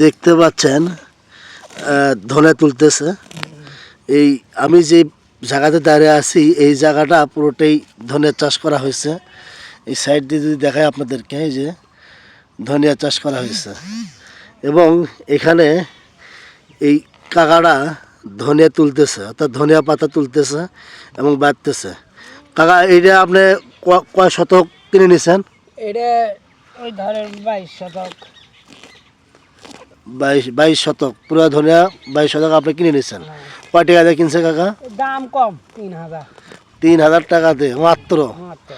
দেখতে পাচ্ছেন ধনে তুলতেছে। এই আমি যে জায়গাতে দাঁড়িয়ে আছি, এই জায়গাটা পুরোটাই ধনিয়া চাষ করা হয়েছে। এই সাইড দিয়ে যদি দেখায় আপনাদেরকে, এই যে ধনিয়া চাষ করা হয়েছে। এবং এখানে এই কাকাটা ধনিয়া তুলতেছে, অর্থাৎ ধনিয়া পাতা তুলতেছে এবং বাড়তেছে। কাকা, এইটা আপনি কয় শতক কিনে নিছেন? এটা ওই ধরেন বাইশ শতক। বাইশ বাইশ শতক। পুরো ধনিয়া বাইশ শতক আপনি কিনে নিছেন। কয় টাকা দিয়ে কিনছে কাকা? দাম কম তিন হাজার। তিন হাজার টাকাতে মাত্র? মাত্র।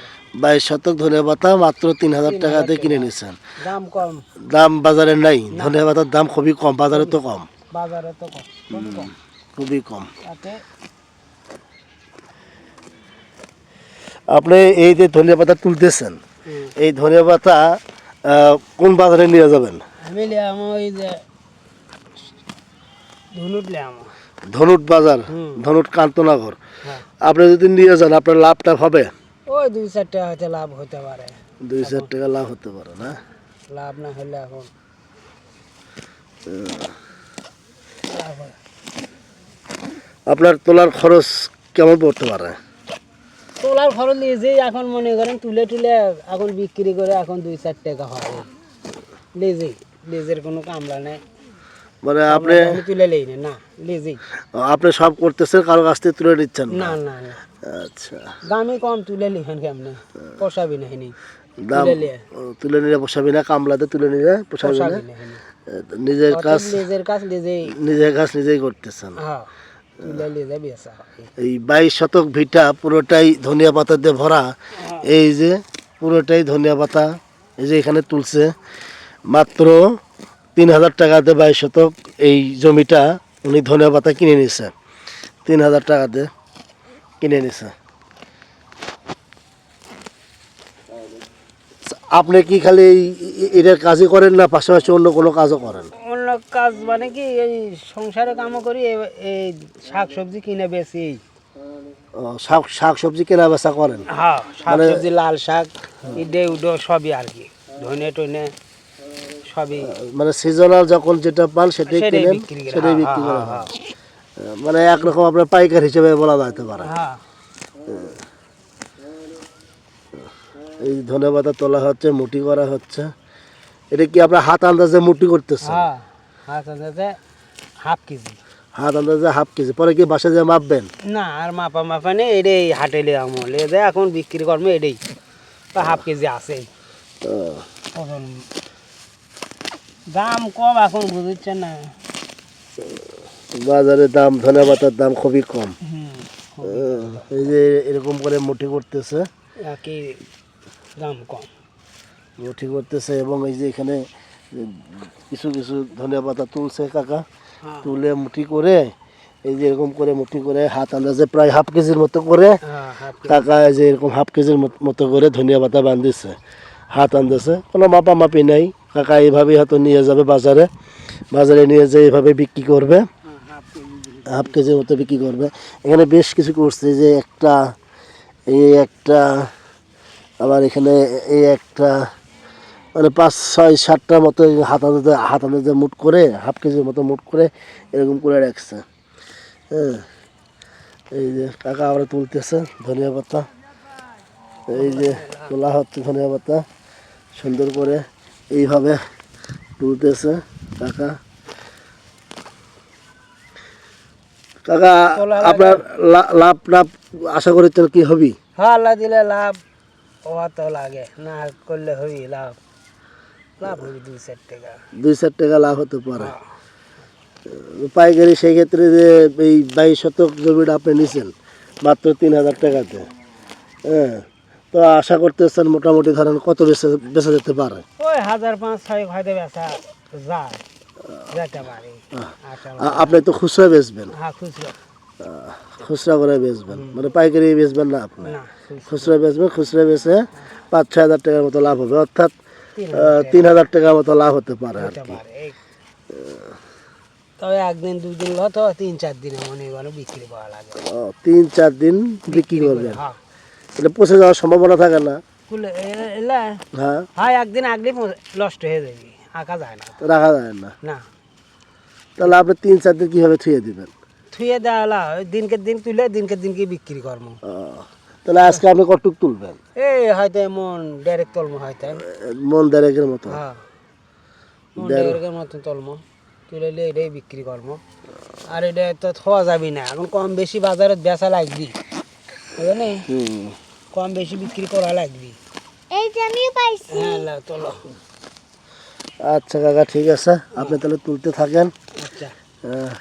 বাইশ শতক ধনিয়া পাতা মাত্র তিন হাজার টাকাতে কিনে নিছেন। দাম কম। দাম বাজারে নাই। ধনিয়া পাতার দাম খুবই কম বাজারে তো কম। বাজারে তো কম খুবই কম। আপনি এই যে ধনিয়া পাতা তুলতেছেন এই ধনিয়া পাতা আহ, কোন বাজারে নিয়ে যাবেন? আমি লিয়াম ওই যে ধুনুট লিয়াম ধনুট বাজার। ধনুট কান্তনগর। হ্যাঁ। আপনি যদি নিয়ে যান আপনার লাভ টাভ হবে? ওই দুই চার টাকা হয়তো লাভ হতে পারে। দুই চার টাকা লাভ হতে পারে না? লাভ না হলে এখন আপনার তোলার খরচ কেমন পড়তে পারে? তোলার খরচ নিজেই এখন মনে করেন তুলে তুলে এখন বিক্রি করে এখন দুই চার টাকা হয়। লেজেই লেজের কোনো কামলা নেই। মানে আপনি তুলে লেই না লেজেই আপনি সব করতেছেন কারও কাছ থেকে তুলে নিচ্ছেন না? না না আচ্ছা। দামে কম তুলে লিখেন কেমনে? পোষাবি না হেনি। দাম তুলে। নিলে পোষাবি না কামলাতে তুলে নিলে পোষাবি না? নিজের কাজ লেজের কাজ লেজেই। নিজের কাজ নিজেই করতেছেন। হ্যাঁ হয়। এই বাইশ শতক ভিটা পুরোটাই ধনিয়া পাতা দিয়ে ভরা। এই যে পুরোটাই ধনিয়া পাতা এই যে এখানে তুলছে। মাত্র তিন হাজার টাকাতে বাইশ শতক এই জমিটা উনি ধনিয়া পাতা কিনে নিছে। তিন হাজার টাকাতে কিনে নিছে। আপনি কি খালি এটার কাজই করেন না পাশাপাশি অন্য কোনো কাজও করেন? অন্য কাজ মানে কি এই সংসারে কামও করি এই- শাক সবজি কিনে বেশি শাক শাক সবজি কেনা বেচা করেন? হ্যাঁ শাক মানে- সবজি লাল শাক ইডে উডো সবই আর কি ধনে টনে। সবই মানে সিজনাল যখন যেটা পান সেটাই কিনেন সেটাই হ্যাঁ, বিক্রি হ্যাঁ, করা হ্যাঁ, হয়। মানে একরকম আপনার পাইকার হিসেবে বলা যেতে পারে। এই ধনে পাতা তোলা হচ্ছে মুটি করা হচ্ছে। এটা কি আপনার হাত আন্দাজে মুটি করতেছে হ্যাঁ হাত আন্দাজে হাফ কেজি। হাত আন্দাজে হাফ কেজি পরে কি বাসা যে মাপবেন? না আর মাপা মাপা নেই এটাই হাটে লে আমল এদের এখন বিক্রি করব এটাই। তা হাফ কেজি আছে। এখন দাম কম এখন বুঝছেন না। বাজারে দাম ধনে পাতার দাম খুবই কম। এই যে এরকম করে মুঠি করতেছে। একই দাম কম। মুঠি করতেছে এবং এই যে এখানে কিছু কিছু ধনে পাতা তুলছে কাকা। হ্যাঁ। তুলে মুঠি করে এই যে এরকম করে মুঠি করে হাত আন্দাজে প্রায় হাফ কেজির মতো করে হ্যাঁ কাকা এই যে এরকম হাফ কেজির মত- মতো করে ধনিয়া পাতা বান্ধিছে হাত আন্দাজে কোনো মাপা মাপি নাই। কাকা এইভাবেই হয়তো নিয়ে যাবে বাজারে। বাজারে নিয়ে যেয়ে এইভাবে বিক্রি করবে। হাফ কেজি কেজির মতো বিক্রি করবে। এখানে বেশ কিছু করছে যে একটা, এই একটা, আবার এখানে এই একটা মানে পাঁচ, ছয় সাতটার মতো হাত আন্দাজে হাত আন্দাজে মুট করে, হাফ কেজির মতো মুট করে এরকম করে রাখছে। হ্যাঁ এই যে কাকা আবার তুলতেছে ধনিয়া পাতা। এই যে তোলা হচ্ছে ধনিয়া পাতা, সুন্দর করে। এইভাবে তুলতেছে কাকা। কাকা আপনার লাভ লাভ আশা করছেন কি হবি? হ্যাঁ আল্লাহ দিলে লাভ হওয়া তো লাগে। না করলে হবি লাভ। লাভ হবি দুই চার টাকা। দুই চার টাকা লাভ হতে পারে। পাইকারি সেই ক্ষেত্রে যে এই বাইশ শতক জমিটা আপনি নিছেন মাত্র তিন হাজার টাকাতে। হ্যাঁ তো আশা করতেছেন মোটামুটি ধরেন কত বেঁচে বেঁচে যেতে পারে? ওই হাজার পাঁচ ছয় হয়তো বেচা যায় যেতে পারি। আচ্ছা আপনি তো খুচরা বেচবেন। হ্যাঁ খুচরো। খুচরা করে বেচবেন। মানে পাইকারি বেচবেন না আপনি? খুচরো। বেচবেন খুচরা বেচে পাঁচ ছয় হাজার টাকার মতো লাভ হবে। অর্থাৎ তিন হাজার। টাকার মতো লাভ হতে পারে আর কি। তবে একদিন দুই দিন হতো তিন চার দিনে মনে করো বিক্রি করা লাগে। তিন চার দিন বিক্রি করবেন। হ্যাঁ। এটা পচে যাওয়ার সম্ভাবনা থাকে না। কুলে হ্যাঁ। হ্যাঁ একদিন আগলে নষ্ট হয়ে যাবে আঁকা যায় না। রাখা যায় না। না। তাহলে আপনি তিন চার দিন কীভাবে থুয়ে দিবেন? থুয়ে দেওয়া ওই দিনকে দিন তুলে দিনকে দিনকে বিক্রি করব তাহলে আজকে আপনি কটুক তুলবেন? এই হয়তো এমন ডাইরেক্ট তলমো হয়তো। মন দেড়েকের মতো। হ্যাঁ। মন ডাইরেক্টের মতন তলমো। তুলে এটাই বিক্রি করব আর এটা তো খাওয়া যাবি না। এখন কম বেশি বাজারে বেচা লাগবি। বুঝলি? কম বেশি বিক্রি করা লাগবে। এই যে আমিও পাইছি। হ্যাঁ লা, চলো। আচ্ছা কাকা ঠিক আছে। আপনি তাহলে তুলতে থাকেন। আচ্ছা। আহ,